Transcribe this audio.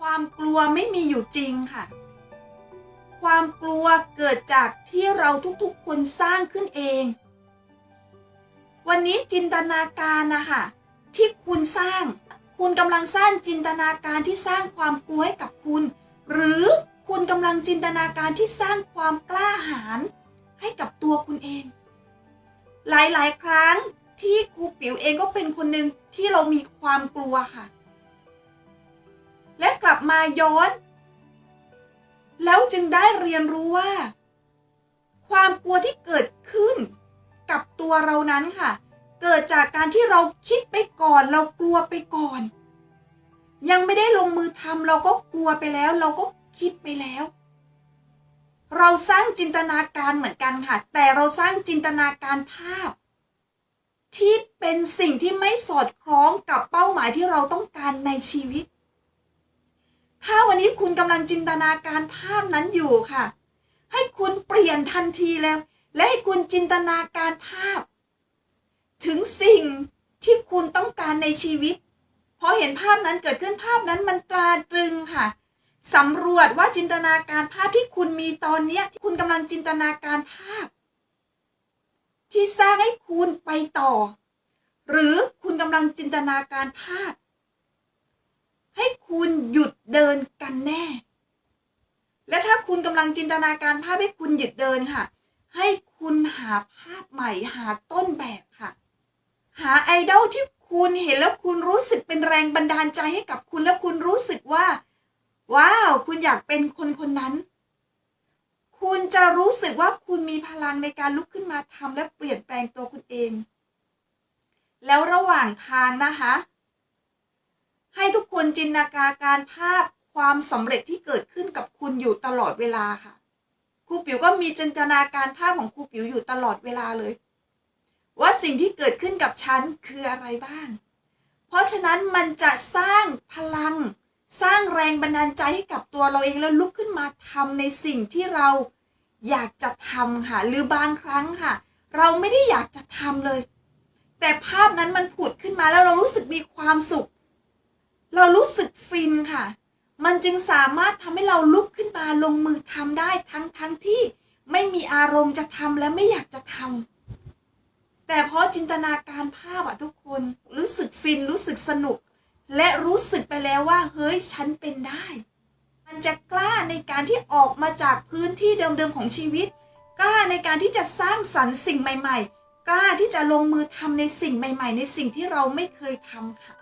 ความกลัวไม่มีอยู่จริงค่ะ ความกลัวเกิดจากที่เราทุกๆคนสร้างขึ้นเอง วันนี้จินตนาการนะคะที่คุณสร้าง คุณกำลังสร้างจินตนาการที่สร้างความกลัวให้กับคุณ หรือคุณกำลังจินตนาการที่สร้างความกล้าหาญให้กับตัวคุณเอง หลายๆ ครั้งที่ครูปิ๋วเองก็เป็นคนหนึ่งที่เรามีความกลัวค่ะ และกลับมาย้อน แล้วจึงได้เรียนรู้ว่า ความกลัวที่เกิดขึ้นกับตัวเรานั้นค่ะ เกิดจากการที่เราคิดไปก่อนเรากลัวไปก่อน ยังไม่ได้ลงมือทำเราก็กลัวไปแล้ว เราก็คิดไปแล้ว เราสร้างจินตนาการเหมือนกันค่ะ แต่เราสร้างจินตนาการภาพ ที่เป็นสิ่งที่ไม่สอดคล้องกับเป้าหมายที่เราต้องการในชีวิต ถ้าวันนี้คุณกำลังจินตนาการภาพนั้นอยู่ค่ะ ให้คุณเปลี่ยนทันทีแล้ว และให้คุณจินตนาการภาพ ถึงสิ่งที่คุณต้องการในชีวิตพอเห็นภาพนั้นเกิดขึ้นภาพนั้นมันตราตรึงค่ะสำรวจว่าจินตนาการภาพที่คุณมีตอนนี้ที่คุณกำลังจินตนาการภาพ ที่สร้างให้คุณไปต่อ หรือคุณกำลังจินตนาการภาพ ให้คุณหยุด เดินกันแน่ และถ้าคุณกำลังจินตนาการภาพให้คุณหยุดเดินค่ะ ให้คุณหาภาพใหม่หาต้นแบบค่ะ หาไอดอลที่คุณเห็นแล้วคุณรู้สึกเป็นแรงบันดาลใจให้กับคุณแล้วคุณรู้สึกว่า ว้าว คุณอยากเป็นคนคนนั้น คุณจะรู้สึกว่าคุณมีพลังในการลุกขึ้นมาทำและเปลี่ยนแปลงตัวคุณเอง แล้วระหว่างทางนะคะ จินตนาการภาพความสำเร็จที่เกิดขึ้นกับคุณอยู่ตลอดเวลาค่ะครูปิ๋วก็มีจินตนาการภาพของครูปิ๋วอยู่ตลอดเวลาเลย ว่าสิ่งที่เกิดขึ้นกับฉันคืออะไรบ้าง เพราะฉะนั้นมันจะสร้างพลัง สร้างแรงบันดาลใจให้กับตัวเราเองแล้วลุกขึ้นมาทำในสิ่งที่เราอยากจะทำค่ะหรือบางครั้งค่ะ เราไม่ได้อยากจะทำเลย แต่ภาพนั้นมันผุดขึ้นมาแล้วเรารู้สึกมีความสุข เรารู้สึกฟินค่ะ มันจึงสามารถทำให้เราลุกขึ้นมาลงมือทำได้ทั้งทั้งที่ไม่มีอารมณ์จะทำและไม่อยากจะทำแต่เพราะจินตนาการภาพอะทุกคนรู้สึกฟินรู้สึกสนุก และรู้สึกไปแล้วว่า เฮ้ยฉันเป็นได้ มันจะกล้าในการที่ออกมาจากพื้นที่เดิมๆของชีวิต กล้าในการที่จะสร้างสรรค์สิ่งใหม่ ๆ กล้าที่จะลงมือทำในสิ่งใหม่ ๆ ในสิ่งที่เราไม่เคยทำค่ะ